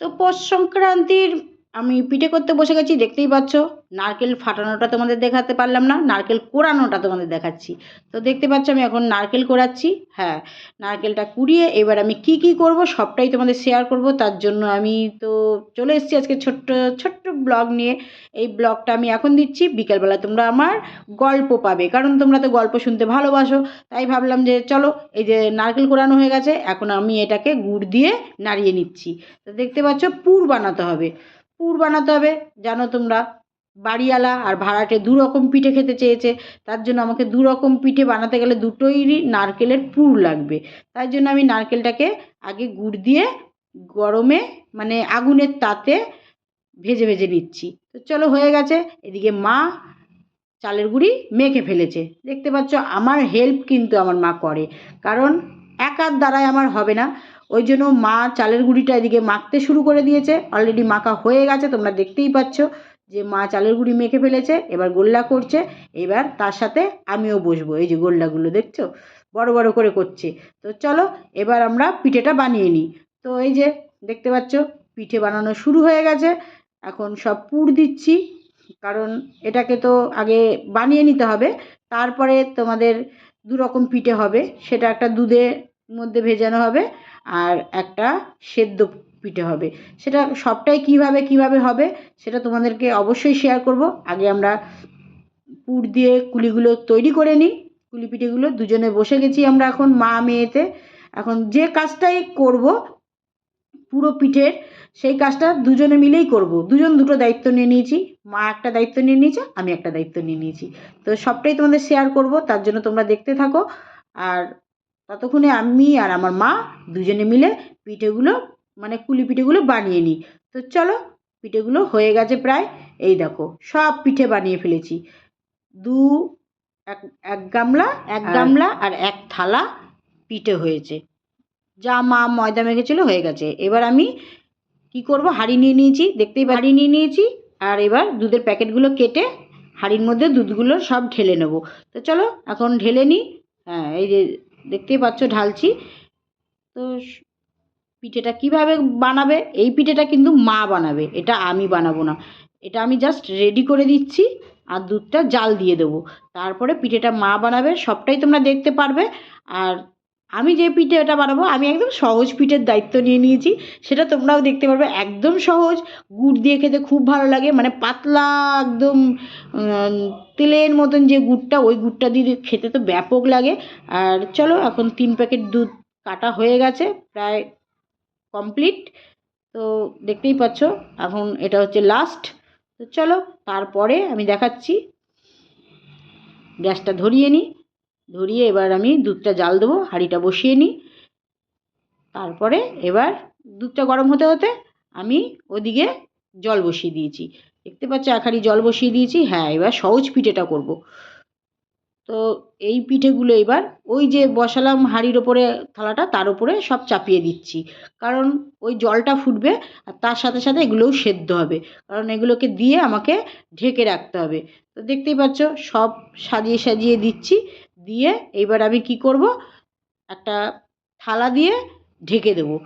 তো পৌষ সংক্রান্তির আমি পিঠে করতে বসে গেছি, দেখতেই পাচ্ছ। নারকেল ফাটানোটা তোমাদের দেখাতে পারলাম না, নারকেল কোড়ানোটা তোমাদের দেখাচ্ছি। তো দেখতে পাচ্ছ আমি এখন নারকেল কোড়াচ্ছি হ্যাঁ নারকেলটা কুড়িয়ে এবার আমি কি কি করব সবটাই তোমাদের শেয়ার করব, তার জন্য আমি তো চলে এসেছি আজকে ছোট্ট ছোট্ট ব্লগ নিয়ে। এই ব্লগটা আমি এখন দিচ্ছি, বিকেলবেলা তোমরা আমার গল্প পাবে, কারণ তোমরা তো গল্প শুনতে ভালোবাসো, তাই ভাবলাম যে চলো, এই যে নারকেল কোড়ানো হয়ে গেছে, এখন আমি এটাকে গুড় দিয়ে নাড়িয়ে নিচ্ছি। তো দেখতে পাচ্ছ পুর বানাতে হবে। পুর বানাতে হবে। জানো তোমরা, বাড়িওয়ালা আর ভাড়াটে দু রকম পিঠে খেতে চেয়েছে। তার জন্য আমাকে দু রকম পিঠে বানাতে গেলে দুটোইরই নারকেলের পুর লাগবে। তাই জন্য আমি নারকেলটাকে আগে গুড় দিয়ে গরমে মানে আগুনের তাতে ভেজে ভেজে নিচ্ছি। তো চলো হয়ে গেছে। এদিকে মা চালের গুঁড়ি মেখে ফেলেছে। দেখতে পাচ্ছ, আমার হেল্প কিন্তু আমার মা করে। কারণ একার দ্বারাই আমার হবে না। ওই জন্য মা চালের গুঁড়িটা এদিকে মাখতে শুরু করে দিয়েছে। অলরেডি মাখা হয়ে গেছে, তোমরা দেখতেই পাচ্ছ যে মা চালের গুঁড়ি মেখে ফেলেছে, এবার গোল্লা করছে, এবার তার সাথে আমিও বসবো। এই যে গোল্লাগুলো দেখছ? বড় বড় করে করছে। তো চলো, এবার আমরা পিঠেটা বানিয়ে নিই। তো এই যে দেখতে পাচ্ছ, পিঠে বানানো শুরু হয়ে গেছে। এখন সব পুর দিচ্ছি, কারণ এটাকে তো আগে বানিয়ে নিতে হবে। তারপরে তোমাদের দু রকম পিঠে হবে, সেটা একটা দুধের মধ্যে ভেজানো হবে। আর একটা সেদ্ধ পিঠে হবে। সেটা সবটাই কীভাবে কীভাবে হবে সেটা তোমাদেরকে অবশ্যই শেয়ার করব। আগে আমরা পুর দিয়ে কুলিগুলো তৈরি করে নিই। কুলি পিঠেগুলো দুজনে বসে গেছি আমরা এখন, মা মেয়েতে। এখন যে কাজটাই করব, পুরো পিঠের সেই কাজটা দুজনে মিলেই করব। দুজন দুটো দায়িত্ব নিয়ে নিয়েছি। মা একটা দায়িত্ব নিয়ে নিয়েছে, আমি একটা দায়িত্ব নিয়ে নিয়েছি। তো সবটাই তোমাদের শেয়ার করব, তার জন্য তোমরা দেখতে থাকো। আর ততক্ষণে আমি আর আমার মা দুজনে মিলে পিঠেগুলো মানে কুলি পিঠেগুলো বানিয়ে নিই। তো চলো পিঠেগুলো হয়ে গেছে প্রায়। এই দেখো সব পিঠে বানিয়ে ফেলেছি। দু এক এক গামলা এক গামলা আর এক থালা পিঠে হয়েছে। যা মা ময়দা মেখেছিল হয়ে গেছে। এবার আমি কি করব? হাঁড়ি নিয়ে নিয়েছি দেখতেই হাঁড়ি নিয়ে নিয়েছি। আর এবার দুধের প্যাকেটগুলো কেটে হাঁড়ির মধ্যে দুধগুলো সব ঢেলে নেব। তো চলো এখন ঢেলে নিই। হ্যাঁ এই যে দেখতেই পাচ্ছ ঢালছি। তো পিঠেটা কীভাবে বানাবে? এই পিঠেটা কিন্তু মা বানাবে, এটা আমি বানাবো না। এটা আমি জাস্ট রেডি করে দিচ্ছি আর দুধটা জাল দিয়ে দেবো। তারপরে পিঠেটা মা বানাবে, সবটাই তোমরা দেখতে পারবে। আর আমি যে পিঠেটা বানাবো, আমি একদম সহজ পিঠের দায়িত্ব নিয়ে নিয়েছি। সেটা তোমরাও দেখতে পারবে, একদম সহজ। গুড় দিয়ে খেতে খুব ভালো লাগে মানে পাতলা একদম তেলের মতন যে গুড়টা, ওই গুড়টা দিয়ে খেতে তো ব্যাপক লাগে। আর চলো, এখন তিন প্যাকেট দুধ কাটা হয়ে গেছে, প্রায় কমপ্লিট। তো দেখতেই পাচ্ছ, এখন এটা হচ্ছে লাস্ট তো চলো, তারপরে আমি দেখাচ্ছি। গ্যাসটা ধরিয়ে নিই। ধরিয়ে এবার আমি দুধটা জাল দেবো, হাঁড়িটা বসিয়ে নিই। তারপরে এবার দুধটা গরম হতে হতে আমি ওদিকে জল বসিয়ে দিয়েছি। দেখতে পাচ্ছ, এক হাঁড়ি জল বসিয়ে দিয়েছি। হ্যাঁ এবার সহজ পিঠেটা করব। তো এই পিঠেগুলো এবার ওই যে বসালাম হাঁড়ির ওপরে থালাটা, তার উপরে সব চাপিয়ে দিচ্ছি। কারণ ওই জলটা ফুটবে আর তার সাথে সাথে এগুলোও সেদ্ধ হবে। কারণ এগুলোকে দিয়ে আমাকে ঢেকে রাখতে হবে। তো দেখতেই পাচ্ছ, সব সাজিয়ে সাজিয়ে দিচ্ছি। দিয়ে এইবার আমি কি করব? একটা থালা দিয়ে ঢেকে দেবো।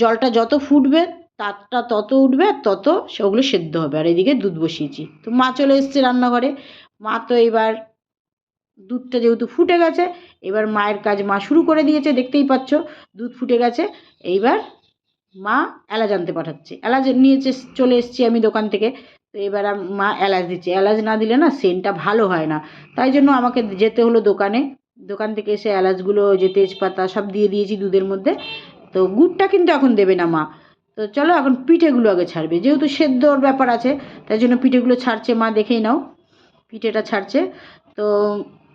জলটা যত ফুটবে তাপটা তত উঠবে আর তত সেগুলো সেদ্ধ হবে। আর এদিকে দুধ বসিয়েছি। তো মা চলে এসছে রান্নাঘরে। মা তো এবার দুধটা যেহেতু ফুটে গেছে, এবার মায়ের কাজ মা শুরু করে দিয়েছে, দেখতেই পাচ্ছ। দুধ ফুটে গেছে। এইবার মা এলাচ আনতে পাঠাচ্ছে। এলাচ নিয়েছে চলে এসেছি আমি দোকান থেকে। তো এবার মা এলাচ দিচ্ছে। এলাচ না দিলে না সেন্টটা ভালো হয় না। তাই জন্য আমাকে যেতে হলো দোকানে। দোকান থেকে এসে এলাচগুলো যে তেজপাতা সব দিয়ে দিয়েছি দুধের মধ্যে। তো গুড়টা কিন্তু এখন দেবে না মা। তো চলো এখন পিঠেগুলো আগে ছাড়বে। যেহেতু সেদ্ধর ব্যাপার আছে, তাই জন্য পিঠেগুলো ছাড়ছে মা, দেখেই নাও। পিঠেটা ছাড়ছে। তো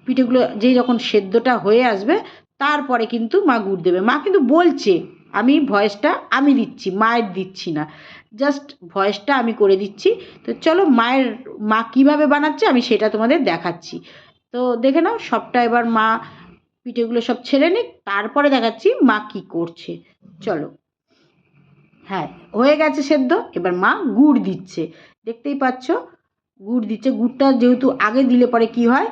পিঠেগুলো যেই যখন সেদ্ধটা হয়ে আসবে, তারপরে কিন্তু মা গুড় দেবে। মা কিন্তু বলছে, আমি ভয়েসটা আমি দিচ্ছি, মায়ের দিচ্ছি না। জাস্ট ভয়েসটা আমি করে দিচ্ছি। তো চলো মায়ের, মা কীভাবে বানাচ্ছে আমি সেটা তোমাদের দেখাচ্ছি। তো দেখে নাও, সবটা এবার মা পিঠেগুলো সব ছেড়ে নিক, তারপরে দেখাচ্ছি মা কি করছে। চলো। হ্যাঁ হয়ে গেছে সেদ্ধ, এবার মা গুড় দিচ্ছে। দেখতেই পাচ্ছ, গুড় দিচ্ছে। গুড়টা যেহেতু আগে দিলে পরে কি হয়,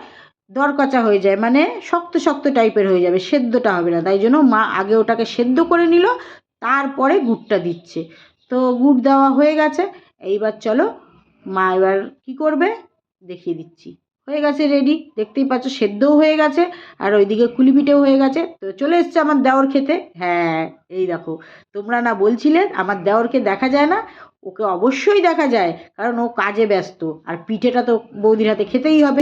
দরকচা হয়ে যায় মানে শক্ত শক্ত টাইপের হয়ে যাবে, সেদ্ধটা হবে না। তাই জন্য মা আগে ওটাকে সেদ্ধ করে নিল, তারপরে গুড়টা দিচ্ছে। তো গুড় দেওয়া হয়ে গেছে। এইবার চলো, মা এবার কী করবে? দেখিয়ে দিচ্ছি। হয়ে গেছে রেডি দেখতেই পাচ্ছ, সেদ্ধও হয়ে গেছে আর ওইদিকে কুলি পিঠেও হয়ে গেছে। তো চলে এসছে আমার দেওর খেতে। হ্যাঁ এই দেখো, তোমরা না বলছিলে আমার দেওরকে দেখা যায় না, ওকে অবশ্যই দেখা যায়, কারণ ও কাজে ব্যস্ত। আর পিঠেটা তো বৌদির হাতে খেতেই হবে।